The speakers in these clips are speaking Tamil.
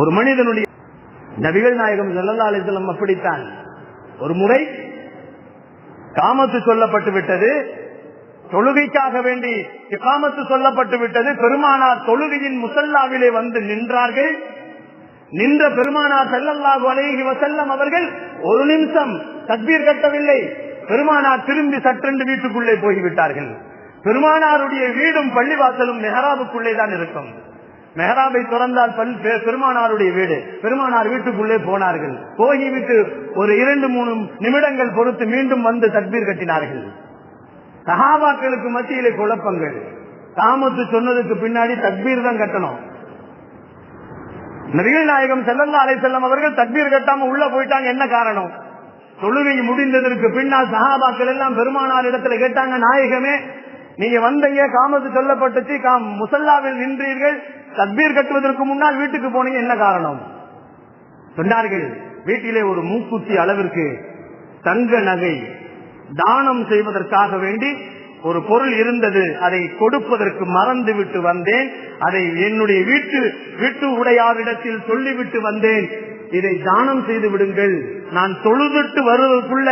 ஒரு மனிதனுடைய நபிகள் நாயகம் ஸல்லல்லாஹு அப்படித்தான். ஒரு முறை காமத்து சொல்லப்பட்டு விட்டது. தொழுகைக்காக வேண்டி காமத்து சொல்லப்பட்டு விட்டது. பெருமானார் தொழுகையின் முசல்லாவிலே வந்து நின்றார்கள். நின்ற பெருமானார் ஸல்லல்லாஹு அலைஹி வசல்லம் அவர்கள் ஒரு நிமிஷம் தக்பீர் கட்டவில்லை. பெருமானார் திரும்பி சற்றென்று வீட்டுக்குள்ளே போய்விட்டார்கள். பெருமானாருடைய வீடும் பள்ளிவாசலும் மெஹராபுக்குள்ளே தான் இருக்கும். மெஹராபை திறந்தால் பல் பெ- பெருமானாருடைய வீடு. பெருமானார் வீட்டுக்குள்ளே போனார்கள். போய்விட்டு ஒரு இரண்டு மூணு நிமிடங்கள் பொறுத்து மீண்டும் வந்து தக்பீர் கட்டினார்கள். சஹாபாக்களுக்கு மத்தியிலே குழப்பங்கள். காமத்து சொன்னதுக்கு பின்னாடி தக்பீர் தான் கட்டணும். நபிகள் நாயகம் செல்லல்லா அலை செல்லம் அவர்கள் தக்பீர் கட்டாம உள்ள போயிட்டாங்க. என்ன காரணம்? தொழுகை முடிந்ததற்கு பின்னால் சகாபாக்கள் எல்லாம் பெருமானார் இடத்துல கேட்டாங்க நாயகமே நீங்க வந்தீங்க காமத்து சொல்லப்பட்டுச்சு காம் முசல்லாவில் நின்றீர்கள். தத்பீர் கட்டுவதற்கு முன்னால் வீட்டுக்கு போனீங்க என்ன காரணம்? சொன்னார்கள் வீட்டிலே ஒரு மூக்குத்தி அளவிற்கு தங்க நகை தானம் செய்வதற்காக வேண்டி ஒரு பொருள் இருந்தது அதை கொடுப்பதற்கு மறந்து விட்டு வந்தேன் அதை என்னுடைய வீட்டு வீட்டு உடையாரிடத்தில் சொல்லிவிட்டு வந்தேன். இதை தானம் செய்து விடுங்கள். நான் தொழுதுட்டு வருவதற்குள்ள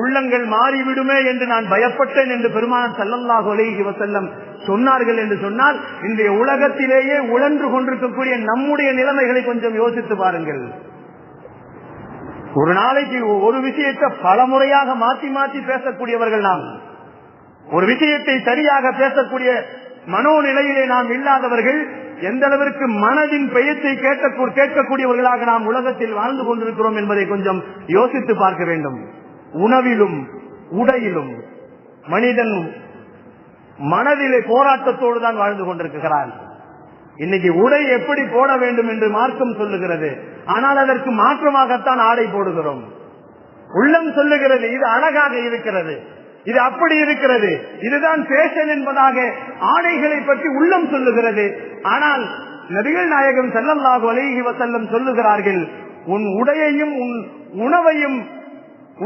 உள்ளங்கள் மாறிவிடுமே என்று நான் பயப்பட்டேன் என்று பெருமான ஸல்லல்லாஹு அலைஹி வசல்லம் சொன்னார்கள் என்று சொன்னால் இன்றைய உலகத்திலேயே உழன்று கொண்டிருக்கக்கூடிய நம்முடைய நிலைமைகளை கொஞ்சம் யோசித்து பாருங்கள். ஒரு நாளைக்கு ஒரு விஷயத்தை பல முறையாக மாற்றி மாற்றி பேசக்கூடியவர்கள் நாம். ஒரு விஷயத்தை சரியாக பேசக்கூடிய மனோநிலையிலே நாம் இல்லாதவர்கள் எந்த அளவிற்கு மனதின் பெயர்த்தை கேட்க கேட்கக்கூடியவர்களாக நாம் உலகத்தில் வாழ்ந்து கொண்டிருக்கிறோம் என்பதை கொஞ்சம் யோசித்து பார்க்க வேண்டும். உணவிலும் உடையிலும் மனிதன் மனதிலே போராட்டத்தோடு தான் வாழ்ந்து கொண்டிருக்கிறான். இன்னைக்கு உடை எப்படி போட வேண்டும் என்று மார்க்கம் சொல்லுகிறது. ஆனால் அதற்கு மாற்றமாகத்தான் ஆடை போடுகிறோம். உள்ளம் சொல்லுகிறது இது அழகாக இருக்கிறது. இது அப்படி இருக்கிறது. இதுதான் பேஷன் என்பதாக ஆடைகளை பற்றி உள்ளம் சொல்லுகிறது. ஆனால் நபிகள் நாயகம் ஸல்லல்லாஹு அலைஹி வசல்லம் சொல்லுகிறார்கள் உன் உடையையும் உன் உணவையும்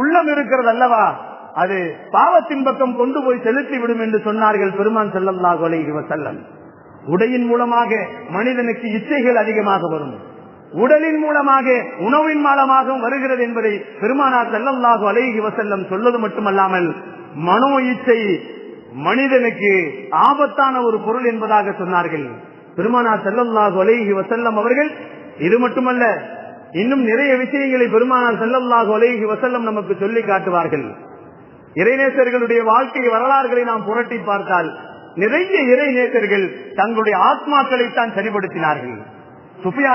உள்ளம் இருக்கிறது அல்லவா? அது பாவத்தின் பக்கம் கொண்டு போய் செலுத்தி விடும் என்று சொன்னார்கள் பெருமான் ஸல்லல்லாஹு அலைஹி வசல்லம் உடையின் மூலமாக மனிதனுக்கு இச்சைகள் அதிகமாக வரும். உடலின் மூலமாக உணவின் மூலமாகவும் வருகிறது என்பதை பெருமானார் ஸல்லல்லாஹு அலைகி வசல்லம் சொல்வது மட்டுமல்லாமல் மனோ இச்சை மனிதனுக்கு ஆபத்தான ஒரு பொருள் என்பதாக சொன்னார்கள். பெருமானார் ஸல்லல்லாஹு அலைஹி வசல்லம் அவர்கள் இது மட்டுமல்ல இன்னும் நிறைய விஷயங்களை பெருமானார் ஸல்லல்லாஹு அலைஹி வசல்லம் நமக்கு சொல்லி காட்டுவார்கள். இறைநேசர்களுடைய வாழ்க்கை வரலாறுகளை நாம் புரட்டி பார்த்தால் நிறைய இறைநேசர்கள் தங்களுடைய ஆத்மாக்களைத்தான் சரிபடுத்தினார்கள் சுஃபியா